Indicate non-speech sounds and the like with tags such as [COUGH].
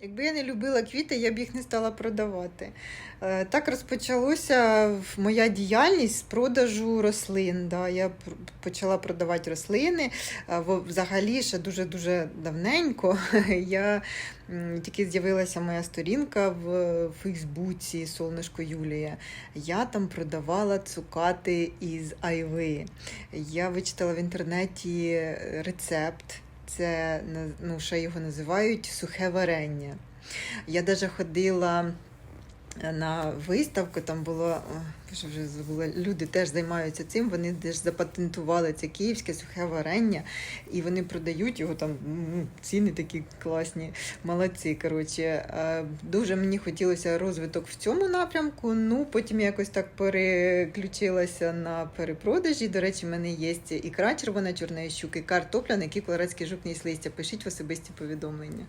Якби я не любила квіти, я б їх не стала продавати. Е, Так розпочалося в- моя діяльність з продажу рослин. Да. Я почала продавати рослини. Е, Взагалі, ще дуже-дуже давненько. [LAUGHS] Я тільки з'явилася моя сторінка в Фейсбуці Солнишко Юлія. Я там продавала цукати із айви. Я вичитала в інтернеті рецепт. Це ну, ще його називають сухе варення. Я навіть ходила на виставку, там було, о, вже вже забула, люди теж займаються цим, вони теж запатентували це київське сухе варення, і вони продають його там, ціни такі класні, молодці. Коротше, Е, дуже мені хотілося розвиток в цьому напрямку. Ну, потім я якось так переключилася на перепродажі. До речі, в мене є ікра червона чорної щуки, картопля, на якій колорадський жук не листя. Пишіть в особисті повідомлення.